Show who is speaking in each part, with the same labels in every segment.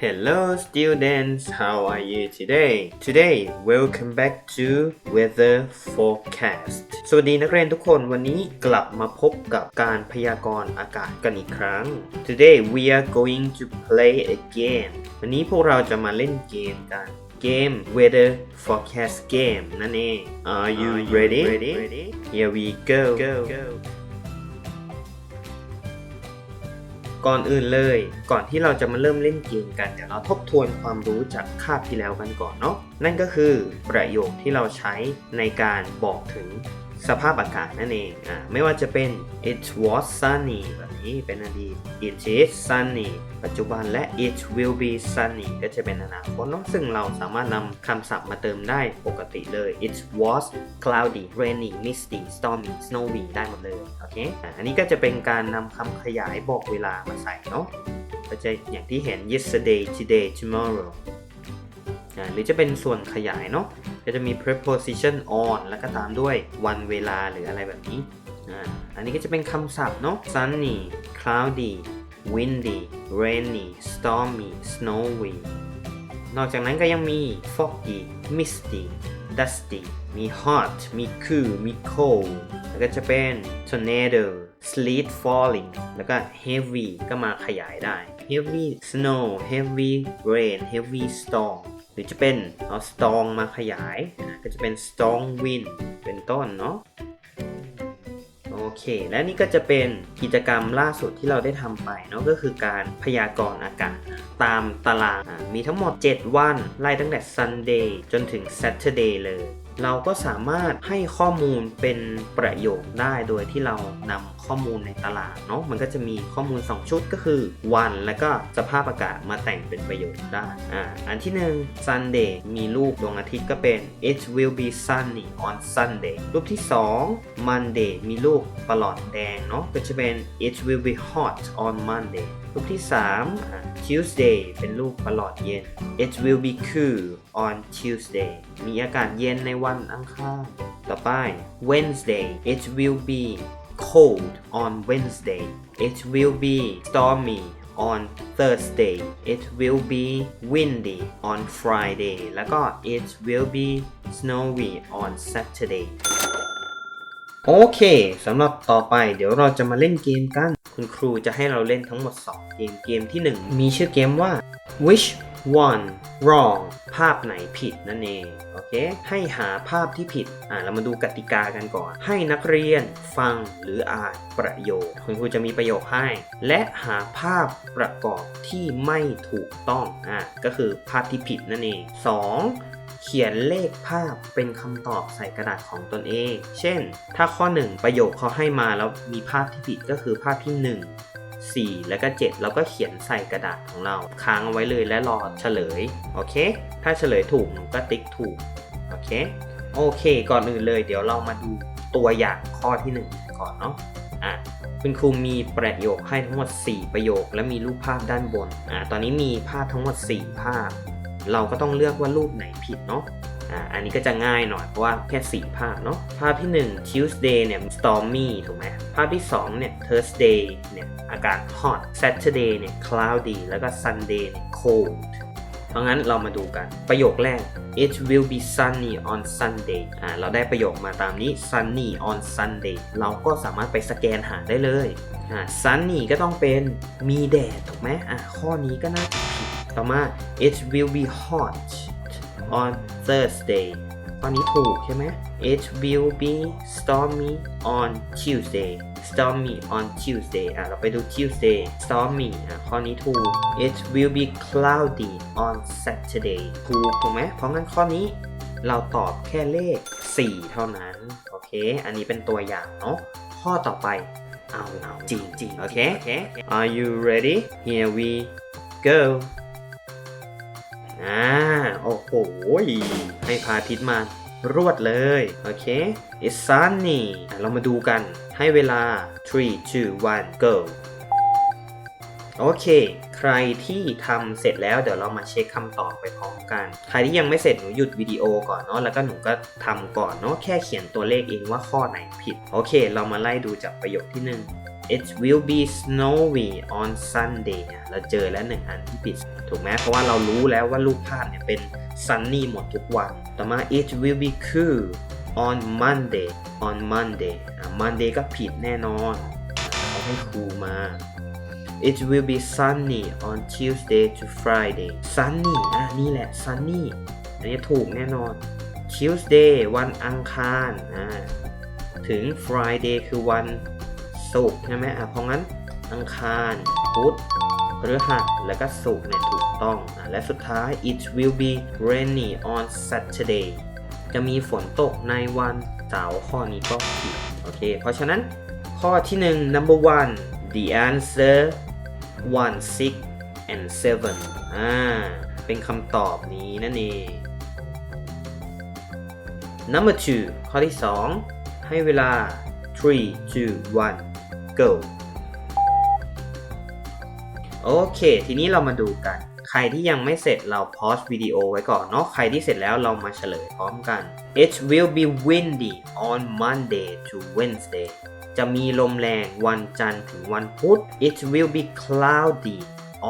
Speaker 1: Hello students, how are you today? Today, welcome back to weather forecast สวัสดีนักเรียนทุกคนวันนี้กลับมาพบกับการพยากรณ์อากาศกันอีกครั้ง Today we are going to play a game วันนี้พวกเราจะมาเล่นเกมกันเกม weather forecast game นั่นเอง Are you ready? Here we go. ก่อนอื่นเลย ก่อนที่เราจะมาเริ่มเล่นเกมกันเดี๋ยวเราทบทวนความรู้จากคาบที่แล้วกันก่อนเนาะนั่นก็คือประโยคที่เราใช้ในการบอกถึง สภาพอากาศนั่นเองอ่าไม่ว่าจะเป็น it was sunny แบบนี้เป็นอดีต it is sunny ปัจจุบันและ it will be sunny ก็จะเป็นอนาคตเนาะซึ่งเราสามารถนำคำศัพท์มาเติมได้ปกติเลย it was cloudy rainy misty stormy snowy ได้หมดเลยโอเคอ่าอันนี้ก็จะเป็นการนำคำขยายบอกเวลามาใส่เนาะก็จะอย่างที่เห็น yesterday today tomorrow อ่าหรือจะเป็นส่วนขยายเนาะ ก็จะมี preposition on แล้วก็ตามด้วยวันเวลาหรืออะไรแบบนี้อ่าอันนี้ก็จะเป็นคำศัพท์เนาะ sunny cloudy windy rainy stormy snowy นอกจากนั้นก็ยังมี foggy misty dusty มี hot มี cool มี cold แล้วก็จะเป็น tornado sleet falling แล้วก็ heavy ก็มาขยายได้ heavy snow heavy rain heavy storm หรือจะเป็นเอา strong มาขยายก็จะเป็น strong wind เป็นต้นเนาะโอเค และนี่ก็จะเป็นกิจกรรมล่าสุดที่เราได้ทำไปเนาะก็คือการพยากรณ์อากาศตามตารางมีทั้งหมด 7 วัน ไล่ตั้งแต่ Sunday จนถึง Saturday เลย เราก็สามารถให้ข้อมูลเป็นประโยคได้โดยที่เรานำข้อมูลในตารางเนาะมันก็จะมีข้อมูล 2 ชุดก็คือ วันและก็สภาพอากาศมาแต่งเป็นประโยคได้อ่าอันที่ 1 Sunday มีรูปดวงอาทิตย์ก็เป็น it will be sunny on Sunday รูปที่ 2 Monday มีรูปประหลอดแดงเนาะก็จะเป็น it will be hot on Monday รูปที่ 3 Tuesday เป็นรูปประหลอดเย็น it will be cool on Tuesday มีอากาศเย็นในวันอังคาร ต่อไป Wednesday it will be cold on Wednesday it will be stormy on Thursday it will be windy on Friday แล้วก็ it will be snowy on Saturday โอเค สำหรับต่อไปเดี๋ยวเราจะมาเล่นเกมกัน คุณครูจะให้เราเล่นทั้งหมด 2 เกม เกมที่ 1 มีชื่อเกมว่า which one wrong ภาพไหนผิดนั่นเอง โอเค ให้หาภาพที่ผิด อ่าเรามาดูกติกากันก่อน ให้นักเรียนฟังหรืออ่านประโยค คุณครูจะมีประโยคให้ และหาภาพประกอบที่ไม่ถูกต้อง อ่า ก็คือภาพที่ผิดนั่นเอง 2. เขียนเลขภาพเป็นคำตอบใส่กระดาษของตนเอง เช่น ถ้าข้อ 1 ประโยคเขาให้มาแล้วมีภาพที่ผิดก็คือภาพที่ 1 4 แล้วก็7เราก็เขียนใส่กระดาษของเรา ค้างเอาไว้เลยและรอเฉลย โอเค ถ้าเฉลยถูกหนูก็ติ๊กถูก โอเค โอเค ก่อนอื่นเลย เดี๋ยวเรามาดูตัวอย่างข้อที่ 1 ก่อนเนาะ อะคุณครูมีประโยคให้ทั้งหมด 4 ประโยค และมีรูปภาพด้านบน อ่าตอนนี้มีภาพทั้งหมด 4 ภาพ เราก็ต้องเลือกว่ารูปไหนผิดเนาะอ่าอันนี้ก็จะง่ายหน่อยเพราะว่าแค่ 4 ภาพเนาะภาพที่ 1 Tuesday เนี่ย stormy ถูกไหมภาพที่ 2 เนี่ย Thursday เนี่ยอากาศ hot Saturday เนี่ย cloudy แล้วก็ Sunday เนี่ย cold เพราะงั้นเรามาดูกันประโยคแรก it will be sunny on Sunday อ่าเราได้ประโยคมาตามนี้ sunny on Sunday เราก็สามารถไปสแกนหาได้เลยอ่า sunny ก็ต้องเป็นมีแดดถูกไหมอ่าข้อนี้ก็น่า ต่อมา it will be hot on Thursday ข้อนี้ถูกใช่ไหม It will be stormy on Tuesday stormy on Tuesday อะ เราไปดู Tuesday stormy อะ ข้อนี้ถูก It will be cloudy on Saturday ถูกถูกไหม เพราะงั้นข้อนี้เราตอบแค่เลข 4 เท่านั้น โอเค อันนี้เป็นตัวอย่างเนาะ ข้อต่อไป เอาเอาจริงจริงโอเค Are you ready Here we go อ่า โอ้โห ให้พาทิตมารวดเลย โอเค It's sunny อ่เรามาดูกัน ให้เวลา 3 2 1 go โอเค ใครที่ทำเสร็จแล้วเดี๋ยวเรามาเช็คคำตอบไปพร้อมกัน ใครที่ยังไม่เสร็จหนูหยุดวิดีโอก่อนเนาะ แล้วก็หนูก็ทำก่อนเนาะ แค่เขียนตัวเลขเองว่าข้อไหนผิด โอเค เรามาไล่ดูจากประโยคที่ 1 it will be snowy on Sunday อะเราเจอแล้วหนึ่งอันที่ผิดถูกไหมเพราะว่าเรารู้แล้วว่ารูปภาพเนี่ยเป็น sunny หมดทุกวัน ต่อมา it will be cool on Monday on Monday อะ Monday ก็ผิดแน่นอนเขาให้ cool มา It will be sunny on Tuesday to Friday sunny อะนี่แหละ sunny อันนี้ถูกแน่นอน Tuesday วันอังคารอ่าถึง Friday คือวัน ศุกร์ใช่ไหมอะเพราะงั้นอังคารพุธพฤหัสแล้วก็ศุกร์เนี่ยถูกต้องอะและสุดท้าย it will be rainy on Saturday จะมีฝนตกในวันเสาร์ข้อนี้ก็ผิดโอเค เพราะฉะนั้นข้อที่หนึ่ง number one the answer one six and seven อ่าเป็นคำตอบนี้นั่นเอง number two ข้อที่ 2 ให้เวลา three two one go โอเค ทีนี้เรามาดูกัน ใครที่ยังไม่เสร็จเราพอสวิดีโอไว้ก่อนเนาะ ใครที่เสร็จแล้วเรามาเฉลยพร้อมกัน It will be windy on Monday to Wednesday จะมีลมแรงวันจันทร์ถึงวันพุธ It will be cloudy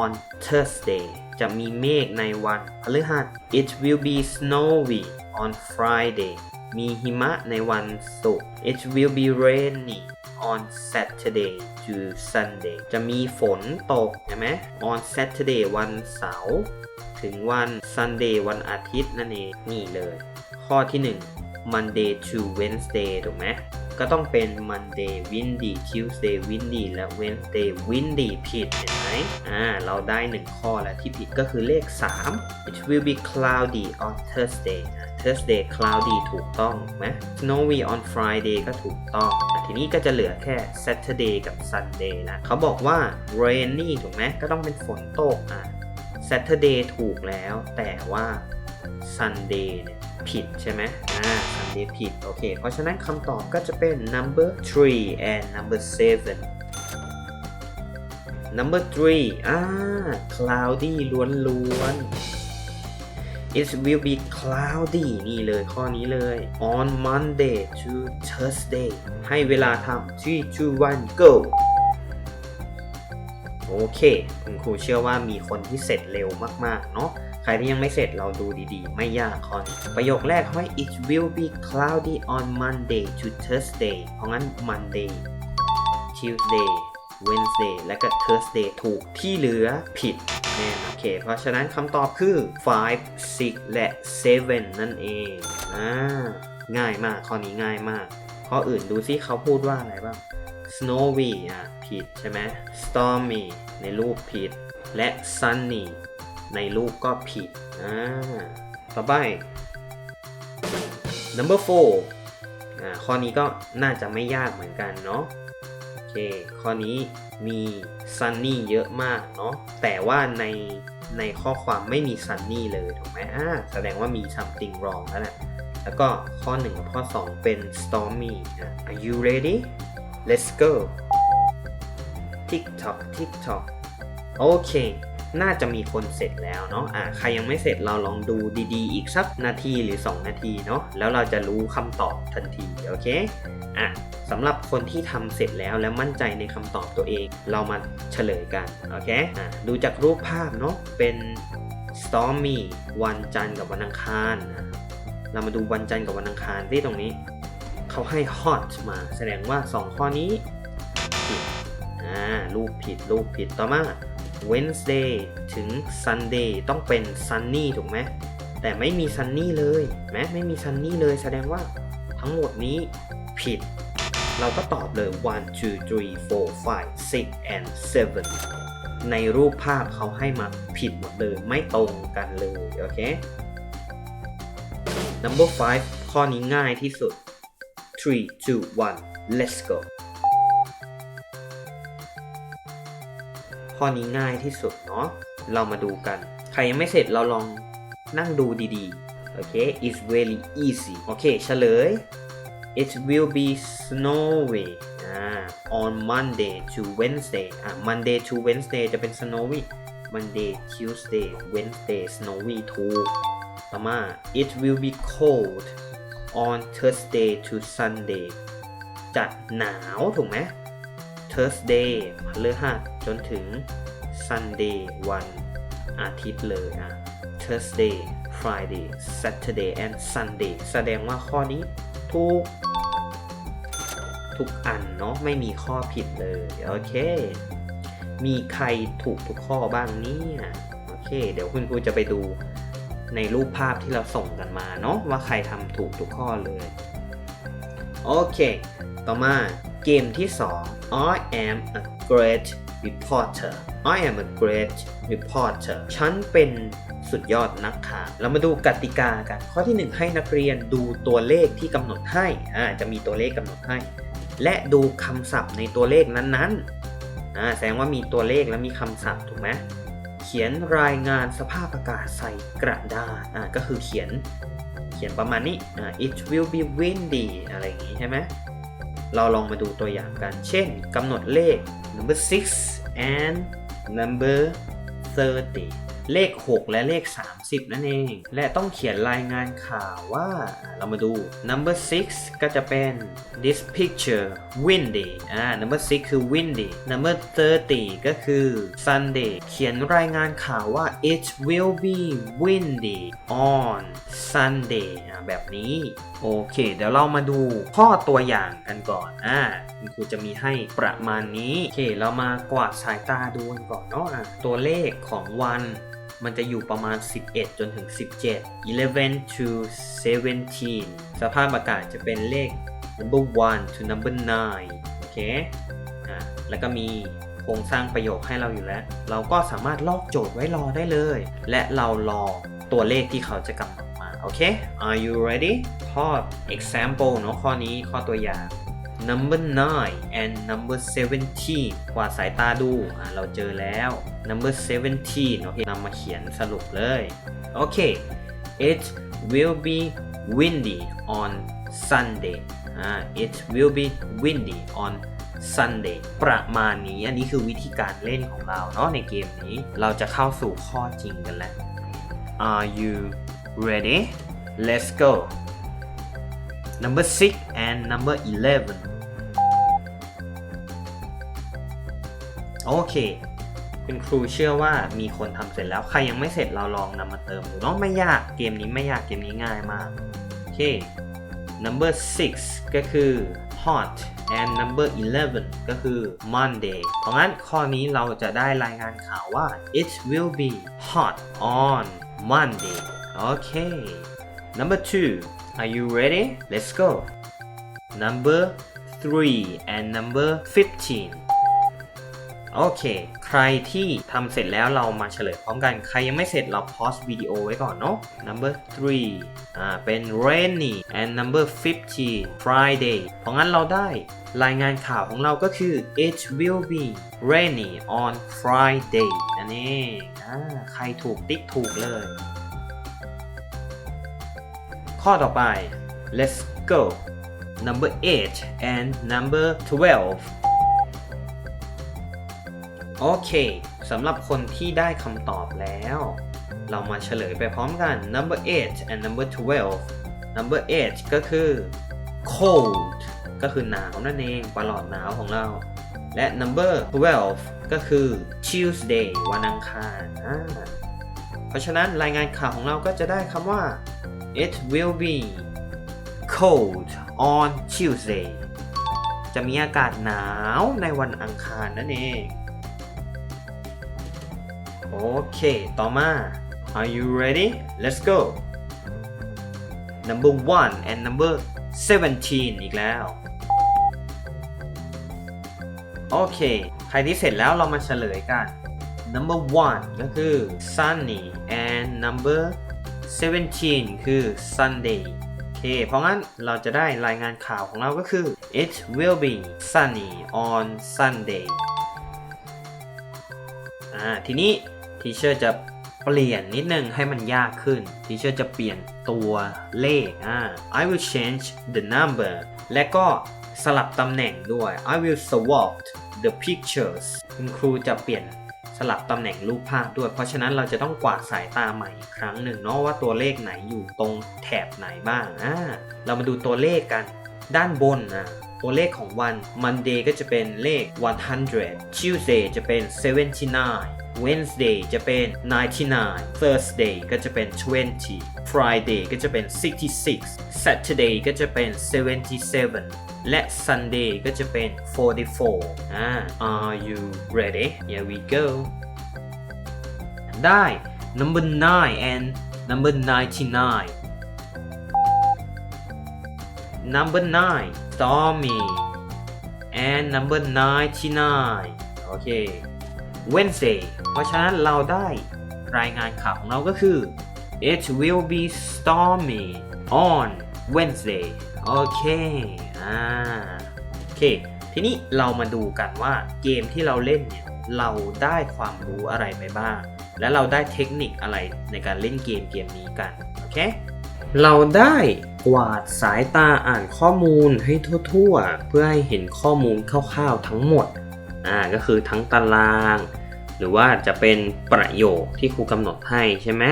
Speaker 1: on Thursday จะมีเมฆในวันพฤหัส It will be snowy on Friday มีหิมะในวันศุกร์ It will be rainy on Saturday to Sunday จะมีฝนตกใช่ไหม on Saturday วันเสาร์ถึงวัน Sunday วันอาทิตย์นั่นเองนี่เลย ข้อที่ 1 Monday to Wednesday ถูกไหม ก็ต้องเป็น Monday windy Tuesday windy และ Wednesday windy ผิดเห็นไหมอ่าเราได้ 1 ข้อแล้วที่ผิดก็คือเลข 3 It will be cloudy on Thursday Thursday cloudy ถูกต้องไหม Snowy on Friday ก็ถูกต้อง ทีนี้ก็จะเหลือแค่ Saturday กับ Sunday นะเขาบอกว่า rainy ถูกไหมก็ต้องเป็นฝนตกอะ Saturday ถูกแล้ว แต่ว่า Sunday เนี่ย ผิดใช่ไหมอ่า Sunday ผิด โอเค เพราะฉะนั้นคำตอบก็จะเป็น number 3 and number 7 number 3อ่า cloudy ล้วนๆ it will be cloudy นี่เลยข้อนี้เลย on Monday to Thursday ให้เวลาทำ3 2 1 go โอเค คุณครูเชื่อว่ามีคนที่เสร็จเร็วมาก ๆ เนาะ ใครที่ยังไม่เสร็จเราดูดีๆ ไม่ยากข้อนี้ประโยคแรกเขาให้ it will be cloudy on Monday to Thursday เพราะงั้น Monday Tuesday Wednesday และก็ Thursday ถูกที่เหลือผิดแน่โอเค เพราะฉะนั้นคำตอบคือ 5 6 และ 7 นั่นเองอ่าง่ายมาก ข้อนี้ง่ายมาก ข้ออื่นดูซิเขาพูดว่าอะไรบ้าง snowy อะผิดใช่ไหม stormy ในรูปผิด และ sunny ในรูปก็ผิดอ่าต่อไป number 4อ่าข้อนี้ก็น่าจะไม่ยากเหมือนกันเนาะโอเคข้อนี้มี sunny เยอะมากเนาะแต่ว่าในในข้อความไม่มี sunny เลยถูกไหมอ่าแสดงว่ามี something wrong แล้วแหละแล้วก็ข้อ 1 กับข้อ 2 เป็น stormy อะ Are you ready Let's go TikTok TikTok โอเค น่าจะมีคนเสร็จแล้วเนาะอ่าใครยังไม่เสร็จเราลองดูดีๆ อีกสักนาทีหรือ 2 นาทีเนาะแล้วเราจะรู้คำตอบทันทีโอเคอะสำหรับคนที่ทำเสร็จแล้วและมั่นใจในคำตอบตัวเอง เรามาเฉลยกันโอเคอะดูจากรูปภาพเนาะเป็น stormy วันจันทร์กับวันอังคารนะเรามาดูวันจันทร์กับวันอังคารที่ตรงนี้เขาให้ hot มา แสดงว่า 2 ข้อนี้ผิดอ่ารูปผิดรูปผิดต่อมา Wednesday ถึง Sunday ต้องเป็น sunny ถูกไหมแต่ไม่มี sunny เลยแม้ไม่มี sunny เลยแสดงว่าทั้งหมดนี้ผิด เราก็ตอบเลย one two three four five six and seven ในรูปภาพเขาให้มาผิดหมดเลยไม่ตรงกันเลย โอเค number five ข้อนี้ง่ายที่สุด three two one let's go ข้อนี้ง่ายที่สุดเนาะ เรามาดูกัน ใครยังไม่เสร็จเราลองนั่งดูดีๆ โอเค it's very easy โอเค เฉลย it will be snowy on Monday to Wednesday อะ Monday to Wednesday จะเป็น snowy Monday Tuesday Wednesday snowy ถูกต่อมา it will be cold on Thursday to Sunday จะหนาวถูกไหม Thursday พฤหัสจนถึง Sunday วันอาทิตย์เลยอะ Thursday Friday Saturday and Sunday แสดงว่าข้อนี้ถูกทุกอันเนาะไม่มีข้อผิดเลย โอเค มีใครถูกทุกข้อบ้างเนี่ยโอเค เดี๋ยวคุณครูจะไปดูในรูปภาพที่เราส่งกันมาเนาะว่าใครทำถูกทุกข้อเลย โอเค ต่อมา เกมที่ 2 I am a great reporter I am a great reporter ฉันเป็นสุดยอดนักข่าวเรามาดูกติกากัน ข้อที่ 1 ให้นักเรียนดูตัวเลขที่กำหนดให้อ่าจะมีตัวเลขกำหนดให้ และดูคำศัพท์ในตัวเลขนั้นๆอ่าแสดงว่ามีตัวเลขและมีคำศัพท์ถูกไหมเขียนรายงานสภาพอากาศใส่กระดาษอ่าก็คือเขียนเขียนประมาณนี้อ่า it will be windy อะไรอย่างงี้ใช่ไหม เราลองมาดูตัวอย่างกัน เช่นกำหนดเลข number 6 and number 30 เลข 6 และเลข 30 นั่นเอง และต้องเขียนรายงานข่าวว่าเรามาดู number 6 ก็จะเป็น this picture windy อ่า number 6 คือ windy number 30 ก็คือ Sunday เขียนรายงานข่าวว่า it will be windy on Sunday อ่าแบบนี้ โอเค เดี๋ยวเรามาดูข้อตัวอย่างกันก่อนอ่าคุณครูจะมีให้ประมาณนี้ โอเค เรามากวาดสายตาดูกันก่อนเนาะะตัวเลขของวัน มันจะอยู่ประมาณ 11 จนถึง 17 11 to 17 สภาพอากาศจะเป็นเลข number 1 to number 9 โอเคอ่าแล้วก็มีโครงสร้างประโยคให้เราอยู่แล้ว เราก็สามารถลอกโจทย์ไว้รอได้เลย และเรารอตัวเลขที่เขาจะกำหนดมา โอเค are you ready ข้อ example เนอะข้อนี้ข้อตัวอย่าง number 9 and number 17 กว่าดสายตาดูเราเจอแล้ว number 17โอเคนำมาเขียนสรุปเลย โอเค it will be windy on Sunday อ่า it will be windy on Sunday ประมาณนี้ อันนี้คือวิธีการเล่นของเราเนาะในเกมนี้ เราจะเข้าสู่ข้อจริงกันแล้ว Are you ready? Let's go. Number 6 and number 11. โอเคคุณครูเชื่อว่ามีคนทำเสร็จแล้ว ใครยังไม่เสร็จเราลองนำมาเติมดูเนาะไม่ยาก เกมนี้ไม่ยาก เกมนี้ง่ายมาก โอเค number 6 ก็คือ hot and number 11 ก็คือ Monday เพราะงั้นข้อนี้เราจะได้รายงานข่าวว่า it will be hot on Monday โอเค number 2 are you ready let's go number 3 and number 15โอเค ใครที่ทำเสร็จแล้วเรามาเฉลยพร้อมกัน ใครยังไม่เสร็จเราพอสวิดีโอไว้ก่อนเนาะ number 3อ่า เป็น rainy and number 15 Friday เพราะงั้นเราได้ รายงานข่าวของเราก็คือ it will be rainy on Friday นั่นเองอ่าใครถูกติ๊กถูกเลย ข้อต่อไป let's go number 8 and number 12 โอเคสำหรับคนที่ได้คำตอบแล้ว เรามาเฉลยไปพร้อมกัน number 8 and number 12 number 8 ก็คือ cold ก็คือหนาวนั่นเองปลอดหนาวของเรา และ number 12 ก็คือ Tuesday วันอังคาร เพราะฉะนั้นรายงานข่าวของเราก็จะได้คำว่า it will be cold on Tuesday จะมีอากาศหนาวในวันอังคารนั่นเอง โอเค ต่อมา Are you ready? Let's go. Number 1 and number 17 อีกแล้ว โอเค ใครที่เสร็จแล้วเรามาเฉลยกัน Number 1 ก็คือ sunny and number 17 คือ Sunday โอเค เพราะงั้นเราจะได้รายงานข่าวของเราก็คือ It will be sunny on Sunday อ่า ทีนี้ทีเชอร์จะเปลี่ยนนิดนึงให้มันยากขึ้น ทีเชอร์จะเปลี่ยนตัวเลขอ่า I will change the number และก็สลับตำแหน่งด้วย I will swap the pictures คุณครูจะเปลี่ยน สลับตำแหน่งรูปภาพด้วย เพราะฉะนั้นเราจะต้องกวาดสายตาใหม่อีกครั้งหนึ่งเนาะว่าตัวเลขไหนอยู่ตรงแถบไหนบ้างอ่าเรามาดูตัวเลขกันด้านบนนะ ตัวเลขของวัน Monday ก็จะเป็นเลข 100 Tuesday จะเป็น 79 Wednesday จะเป็น 99 Thursday ก็จะเป็น 20 Friday ก็จะเป็น 66 Saturday ก็จะเป็น 77และ Sunday ก็จะเป็น 44อ่า Are you ready Here we go ได้ number 9 and number 99 number 9 stormy and number 99โอเค Wednesday เพราะฉะนั้นเราได้รายงานข่าวของเราก็คือ it will be stormy on Wednesday โอเคอ่าโอเค ทีนี้เรามาดูกันว่าเกมที่เราเล่นเนี่ยเราได้ความรู้อะไรไปบ้าง และเราได้เทคนิคอะไรในการเล่นเกมเกมนี้กัน โอเค เราได้ กวาดสายตาอ่านข้อมูลให้ทั่วๆ เพื่อให้เห็นข้อมูลคร่าวๆทั้งหมดอ่าก็คือทั้งตาราง หรือว่าจะเป็นประโยคที่ครูกำหนดให้ใช่ไหม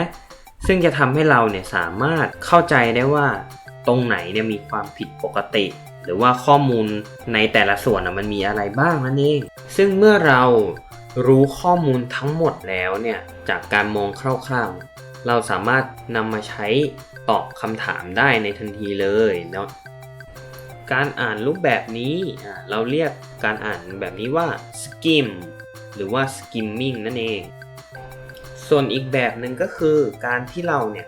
Speaker 1: ซึ่งจะทำให้เราเนี่ยสามารถเข้าใจได้ว่าตรงไหนเนี่ยมีความผิดปกติ หรือว่าข้อมูลในแต่ละส่วนมันมีอะไรบ้างนั่นเอง ซึ่งเมื่อเรารู้ข้อมูลทั้งหมดแล้วเนี่ยจากการมองคร่าวๆ เราสามารถนำมาใช้ ตอบคำถามได้ในทันทีเลยเนาะการอ่านรูปแบบนี้เราเรียกการอ่านแบบนี้ว่า skim หรือว่า skimming นั่นเอง ส่วนอีกแบบหนึ่งก็คือการที่เราเนี่ย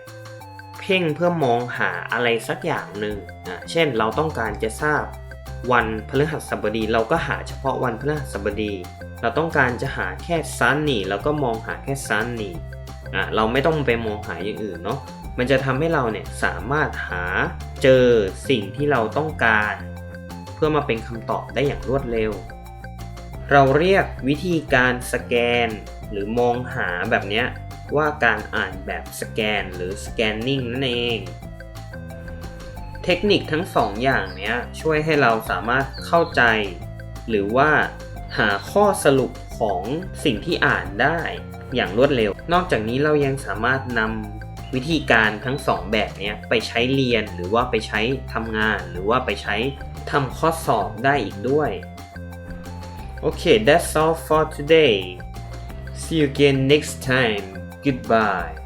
Speaker 1: เพ่งเพื่อมองหาอะไรสักอย่างหนึ่งอ่าเช่นเราต้องการจะทราบวันพฤหัสบดี เราก็หาเฉพาะวันพฤหัสบดี เราต้องการจะหาแค่ sunny เราก็มองหาแค่ sunny อะเราไม่ต้องไปมองหาอย่างอื่นเนาะ มันจะทำให้เราเนี่ยสามารถหาเจอสิ่งที่เราต้องการ เพื่อมาเป็นคำตอบได้อย่างรวดเร็ว เราเรียกวิธีการสแกน หรือมองหาแบบนี้ว่าการอ่านแบบสแกนหรือ scanning นั่นเอง เทคนิคทั้งสองอย่างเนี้ยช่วยให้เราสามารถเข้าใจ หรือว่าหาข้อสรุปของสิ่งที่อ่านได้อย่างรวดเร็ว นอกจากนี้เรายังสามารถนำ วิธีการทั้งสองแบบนี้ไปใช้เรียนหรือว่าไปใช้ทำงาน หรือว่าไปใช้ทำข้อสอบได้อีกด้วย โอเค that's all for today see you again next time goodbye